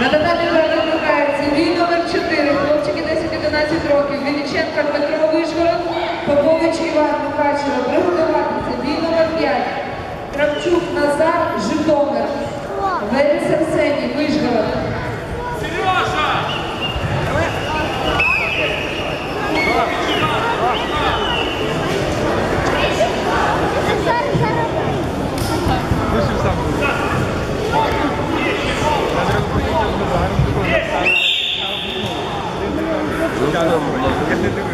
На даний району цивільного 18 років. Вінниченка Дмитро Вишгород, Попович Іван Михайлович, приготуватися, Білова Gracias.